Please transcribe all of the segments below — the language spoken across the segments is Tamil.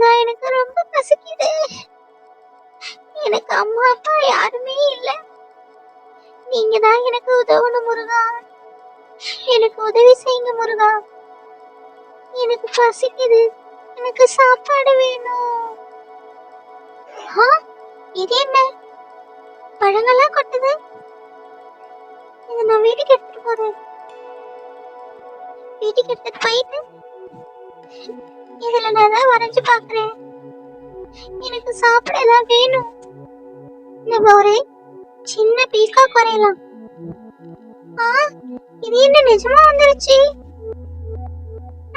அக்கா எனக்கு ரொம்ப பசிக்குது. எனக்கு அம்மா அப்பா யாருமே இல்ல. நீங்க தான் எனக்கு உதவணும் முருகா. எனக்கு உதவி செய்யுங்க முருகா. எனக்கு பசிக்குது. எனக்கு சாப்பாடு வேணும். இது என்ன? பழங்கள்லாம் கொட்டுது? இது நான் வீட்டுக்கு எடுத்துட்டு போறேன். வீட்டுக்கு எடுத்துட்டு போயிட்டு இதுல நான் தான் வரைஞ்சு பாக்குறேன் எனக்கு சாப்பிட ஏதாவது வேணும். நம்ம ஒரு சின்ன பீக்கா குறையலாம். ஆ இது என்ன நிஜமா வந்துருச்சு?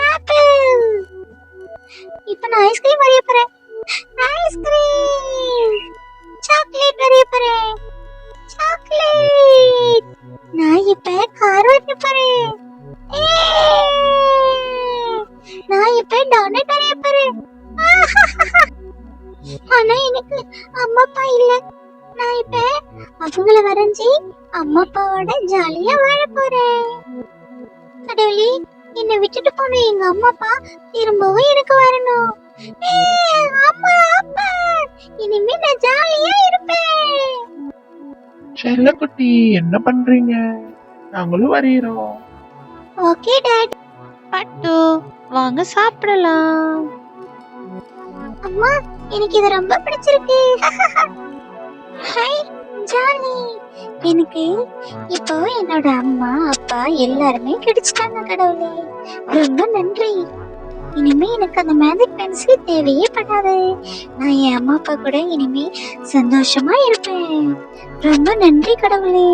ஆப்பிள். இப்ப நான் ஐஸ்கிரீம் வரைய போறேன். ஐஸ்கிரீம் சாக்லேட் வரைய போறேன். சாக்லேட் நான் இப்ப கார் வரைய போறேன். ஏ நான் வரைய போறேன். ஆனா எனக்கு அம்மா அப்பா இல்ல. நான் இப்ப அவங்கள வரைஞ்சி அம்மா அப்பாவோட ஜாலியா வாழ போறேன். கடவுளே என்னை விட்டுட்டு போன எங்க அம்மா அப்பா திரும்பவும் எனக்கு வரணும். அம்மா அப்பா இனிமே நான் ஜாலியா இருப்பேன். செல்லக்குட்டி என்ன பண்றீங்க? நாங்களும் வரைகிறோம் ஓகே டாட். பட்டு. வாங்க சாப்பிடலாம். அம்மா எனக்கு இது ரொம்ப பிடிச்சிருக்கு. ஹாய் ஜாலி எனக்கு இப்போ என்னோட அம்மா அப்பா எல்லாருமே கிடைச்சிட்டாங்க கடவுளே. ரொம்ப நன்றி. இனிமே எனக்கு அந்த மேஜிக் பென்சில் தேவையே படாது. நான் என் அம்மா அப்பா கூட இனிமே சந்தோஷமா இருப்பேன். ரொம்ப நன்றி கடவுளே.